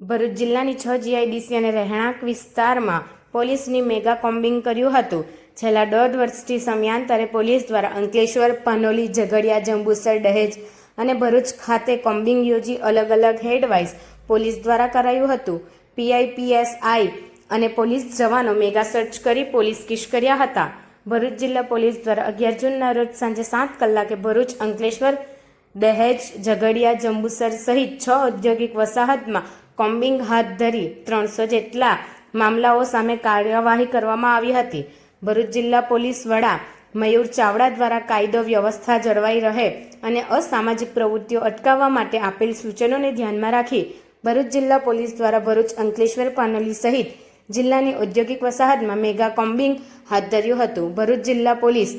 ભરૂચ જિલ્લાની છ જીઆઈડીસી અને રહેણાંક વિસ્તારમાં પોલીસની મેગા કોમ્બિંગ કર્યું હતું. છેલ્લા દોઢ વર્ષથી સમયાંતરે પોલીસ દ્વારા અંકલેશ્વર, પાનોલી, ઝઘડિયા, જંબુસર, દહેજ અને ભરૂચ ખાતે કોમ્બિંગ યોજી અલગ અલગ હેડવાઇઝ પોલીસ દ્વારા કરાયું હતું. પીઆઈપીએસઆઈ અને પોલીસ જવાનો મેગા સર્ચ કરી પોલીસ કિશ કર્યા હતા. ભરૂચ જિલ્લા પોલીસ દ્વારા અગિયાર જૂનના રોજ સાંજે સાત કલાકે ભરૂચ, અંકલેશ્વર, દહેજ, ઝઘડિયા, જંબુસર સહિત છ ઔદ્યોગિક વસાહતમાં કોમ્બિંગ હાથ ધરી ત્રણસો જેટલા મામલાઓ સામે કાર્યવાહી કરવામાં આવી હતી. ભરૂચ જિલ્લા પોલીસ વડા મયુર ચાવડા દ્વારા કાયદો વ્યવસ્થા જળવાઈ રહે અને અસામાજિક પ્રવૃત્તિઓ અટકાવવા માટે આપેલ સૂચનોને ધ્યાનમાં રાખી ભરૂચ જિલ્લા પોલીસ દ્વારા ભરૂચ અંકલેશ્વર પાનોલી સહિત જિલ્લાની ઔદ્યોગિક વસાહતમાં મેગા કોમ્બિંગ હાથ ધર્યું હતું. ભરૂચ જિલ્લા પોલીસ,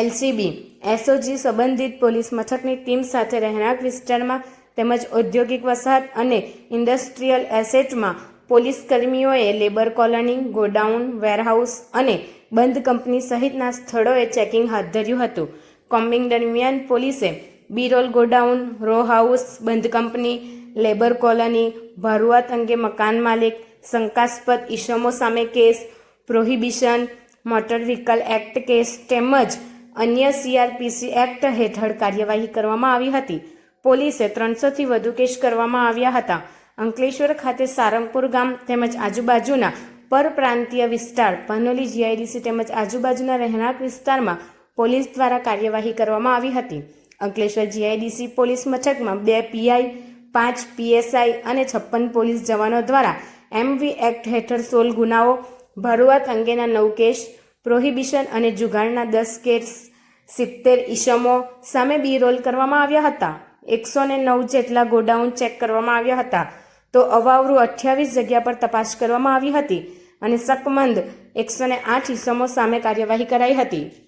એલસીબી, એસઓજી સંબંધિત પોલીસ મથકની ટીમ સાથે રહેણાંક વિસ્તારમાં તેમજ ઔદ્યોગિક વસાહત અને ઇન્ડસ્ટ્રીયલ એસેટમાં પોલીસ કર્મીઓએ લેબર કોલોની, ગોડાઉન, વેરહાઉસ અને બંધ કંપની સહિતના સ્થળોએ ચેકિંગ હાથ ધર્યું હતું. કોમ્બિંગ દરમિયાન પોલીસે બીરોલ ગોડાઉન, રો હાઉસ, બંધ કંપની, લેબર કોલોની, ભારુઆત અંગે મકાન માલિક, શંકાસ્પદ ઇસમો સામે case, prohibition, motor vehicle act case તેમજ અન્ય સીઆરપીસી એક્ટ હેઠળ કાર્યવાહી કરવામાં આવી હતી. પોલીસે ત્રણસોથી વધુ કેસ કરવામાં આવ્યા હતા. અંકલેશ્વર ખાતે સારંગપુર ગામ તેમજ આજુબાજુના પરપ્રાંતીય વિસ્તાર પનોલી જીઆઈડીસી તેમજ આજુબાજુના રહેણાંક વિસ્તારમાં પોલીસ દ્વારા કાર્યવાહી કરવામાં આવી હતી. અંકલેશ્વર જીઆઈડીસી પોલીસ મથકમાં બે પીઆઈ, પાંચ પીએસઆઈ અને છપ્પન પોલીસ જવાનો દ્વારા એમવી એક્ટ હેઠળ સોળ ગુનાઓ, ભરૂઆત અંગેના નવ કેસ, પ્રોહિબિશન અને જુગારના દસ કેસ, સિત્તેર ઈસમો સામે બી રોલ કરવામાં આવ્યા હતા. એકસો ને નવ જેટલા ગોડાઉન ચેક કરવામાં આવ્યા હતા. તો અવાવરું અઠ્યાવીસ જગ્યા પર તપાસ કરવામાં આવી હતી અને શકમંદ એકસો ને આઠ ઇસમો સામે કાર્યવાહી કરાઈ હતી.